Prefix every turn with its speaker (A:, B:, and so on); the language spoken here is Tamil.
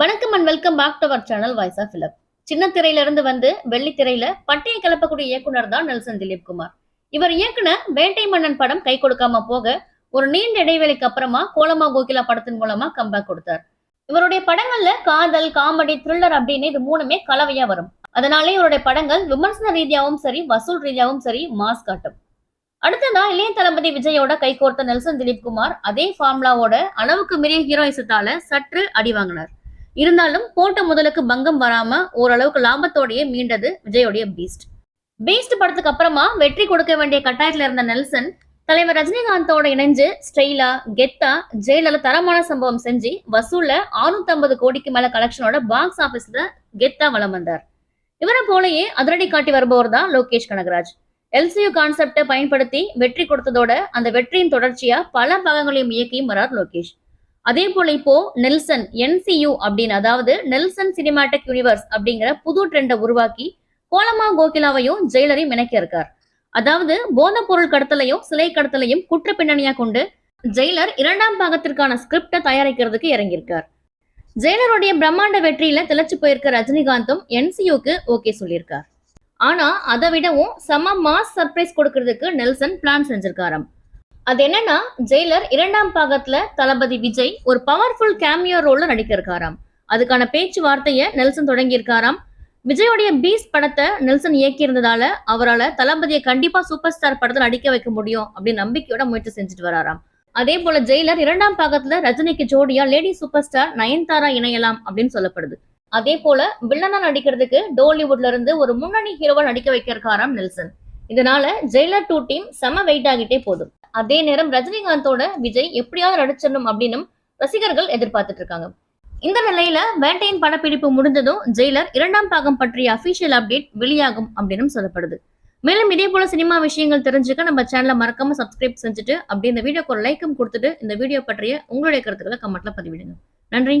A: வணக்கம் and welcome back to our channel voice of Philip சின்ன திரையில இருந்து வந்து வெள்ளி திரையில பட்டையை கிளப்பக்கூடிய இயக்குனர் தான் நெல்சன் திலீப் குமார். இவர் இயக்குன வேட்டை மன்னன் படம் கை கொடுக்காம போக ஒரு நீண்ட இடைவேளைக்கு அப்புறமா கோலமா கோகிலா படத்தின் மூலமா கம்பேக் கொடுத்தார். இவருடைய படங்கள்ல காதல் காமெடி த்ரில்லர் அப்படின்னு இது மூணுமே கலவையா வரும். அதனாலே இவருடைய படங்கள் விமர்சன ரீதியாவும் சரி வசூல் ரீதியாவும் சரி மாஸ் காட்டும். அடுத்ததா இளைய தளபதி விஜயோட கைகோர்த்த நெல்சன் திலீப் குமார் அதே ஃபார்முலாவோட அளவுக்கு மீறிய ஹீரோயிசத்தால சற்று அடி வாங்கினார். இருந்தாலும் போட்ட முதலுக்கு பங்கம் வராம ஓரளவுக்கு லாபத்தோடயே மீண்டது விஜயோடைய பீஸ்ட் பீஸ்ட் படத்துக்கு அப்புறமா வெற்றி கொடுக்க வேண்டிய கட்டாயத்துல இருந்த நெல்சன் தலைவர் ரஜினிகாந்தோட இணைஞ்சு ஸ்டெய்லா கெத்தா ஜெயில தரமான சம்பவம் செஞ்சு வசூல்ல 650 கோடிக்கு மேல கலெக்ஷனோட பாக்ஸ் ஆபீஸ்ல கெத்தா வலம் வந்தார். இவரை போலயே அதிரடி காட்டி வருபவர் தான் லோகேஷ் கனகராஜ். எல்சியு கான்செப்டை பயன்படுத்தி வெற்றி கொடுத்ததோட அந்த வெற்றியின் தொடர்ச்சியா பல பாகங்களையும் இயக்கியும் வரார் லோகேஷ். அதே போல இப்போ நெல்சன் என்சியு அப்படின்னு அதாவது நெல்சன் சினிமாட்டிக் யூனிவர்ஸ் அப்படிங்கிற புது ட்ரெண்டை உருவாக்கி கோலமா கோகிலாவையும் ஜெயிலரையும் இணைக்க இருக்கார். அதாவது போதைப் பொருள் கடத்தலையும் சிலை கடத்தலையும் குற்ற பின்னணியா கொண்டு ஜெயிலர் இரண்டாம் பாகத்திற்கான ஸ்கிரிப்டை தயாரிக்கிறதுக்கு இறங்கியிருக்கார். ஜெயிலருடைய பிரம்மாண்ட வெற்றியில திளைச்சு போயிருக்க ரஜினிகாந்தும் என்சியூக்கு ஓகே சொல்லியிருக்கார். ஆனா அதை விடவும் செம மாஸ் சர்ப்ரைஸ் கொடுக்கறதுக்கு நெல்சன் பிளான் செஞ்சிருக்காராம். அது என்னன்னா ஜெயிலர் இரண்டாம் பாகத்துல தளபதி விஜய் ஒரு பவர்ஃபுல் கேமியோ ரோல்ல நடிக்க இருக்காராம் அதுக்கான பேச்சுவார்த்தைய நெல்சன் தொடங்கி இருக்காராம் விஜயோடைய பீஸ் படத்தை நெல்சன் இயக்கி இருந்ததால அவரால் தளபதியை கண்டிப்பா சூப்பர் ஸ்டார் படத்தை நடிக்க வைக்க முடியும் அப்படின்னு நம்பிக்கையோட முயற்சி செஞ்சுட்டு வராராம். அதே போல ஜெயிலர் இரண்டாம் பாகத்துல ரஜினிக்கு ஜோடியா லேடி சூப்பர் ஸ்டார் நயன்தாரா இணையலாம் அப்படின்னு சொல்லப்படுது. அதே போல வில்லனா நடிக்கிறதுக்கு டோலிவுட்ல இருந்து ஒரு முன்னணி ஹீரோவா நடிக்க வைக்க இருக்காராம் நெல்சன். இதனால ஜெயிலர் டூ டீம் செம வெயிட் ஆகிட்டே போதும். அதே நேரம் ரஜினிகாந்தோட விஜய் எப்படியாவது நடிச்சிடணும் அப்படின்னு ரசிகர்கள் எதிர்பார்த்துட்டு இருக்காங்க. இந்த நிலையில வேட்டையின் படப்பிடிப்பு முடிந்ததும் ஜெயிலர் இரண்டாம் பாகம் பற்றிய அபிஷியல் அப்டேட் வெளியாகும் அப்படின்னு சொல்லப்படுது. மேலும் இதே போல சினிமா விஷயங்கள் தெரிஞ்சுக்க நம்ம சேனலை மறக்காம சப்ஸ்கிரைப் செஞ்சுட்டு அப்படியே இந்த வீடியோக்கு ஒரு லைக்கும் கொடுத்துட்டு இந்த வீடியோ பற்றிய உங்களுடைய கருத்துக்களை கமெண்ட்ல பதிவிடுங்க. நன்றி.